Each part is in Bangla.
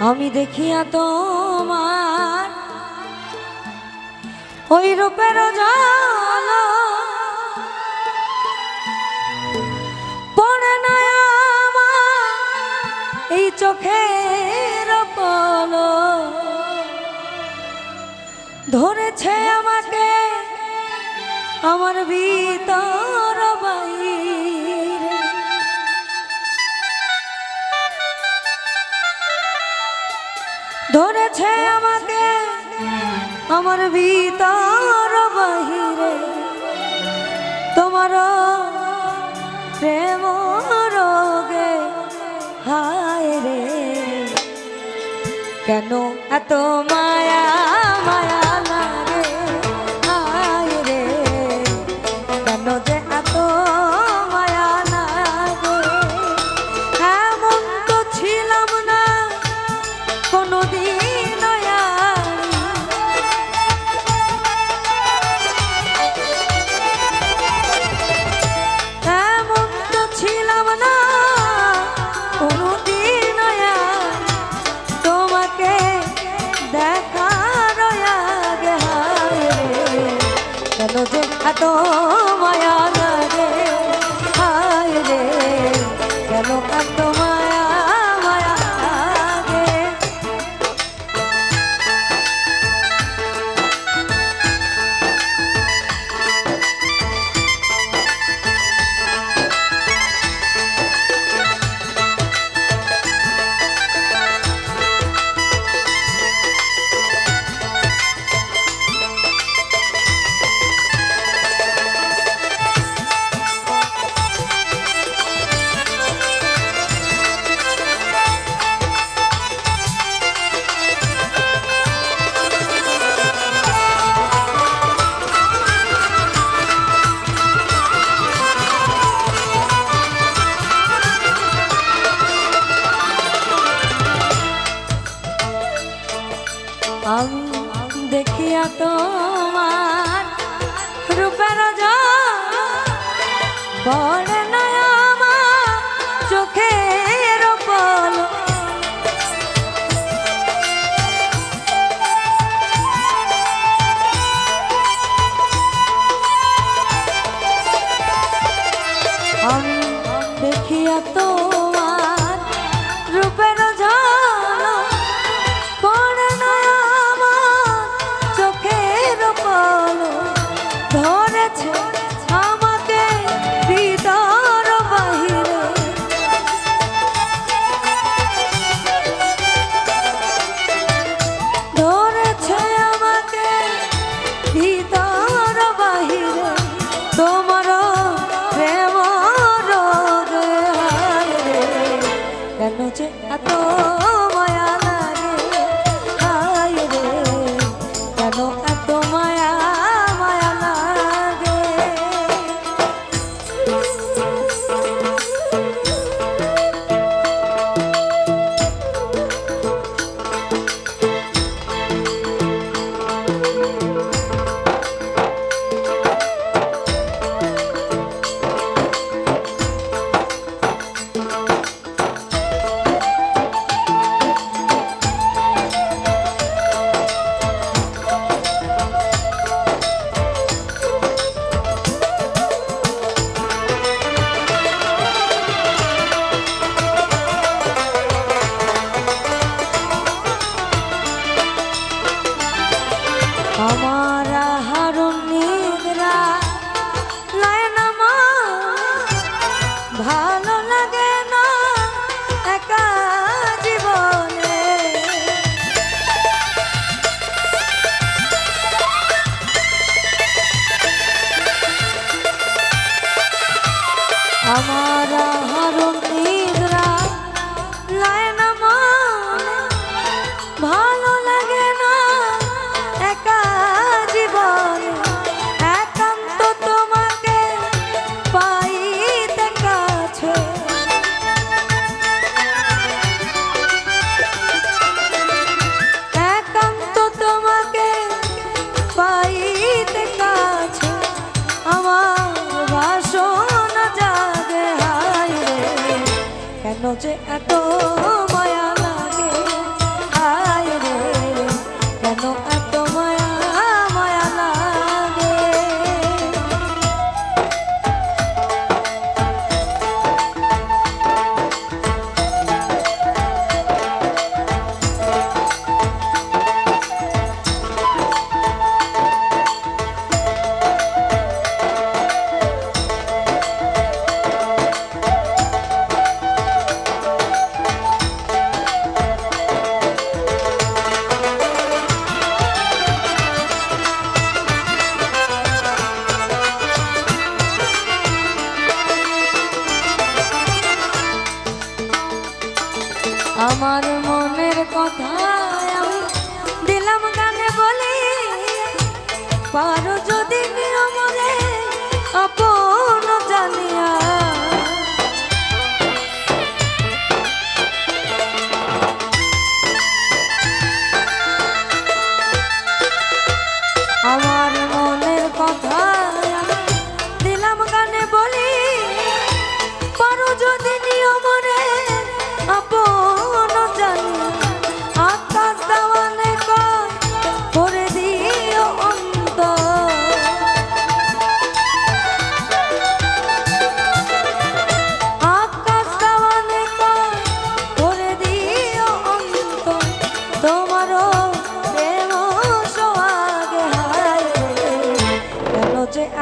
আমি দেখিয়া তোমার ওই রূপের জালা পড়ে না এই চোখের ধরেছে আমাকে আমার ভিতর বাই ধরেছে আমাকে আমার ভিতর বাহিরে। তোমার প্রেম রোগে হায় রে। কেন এত মায়া মায়া तो তোমার রূপের জ 我最爱的。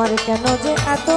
রে আমার কেন যে এত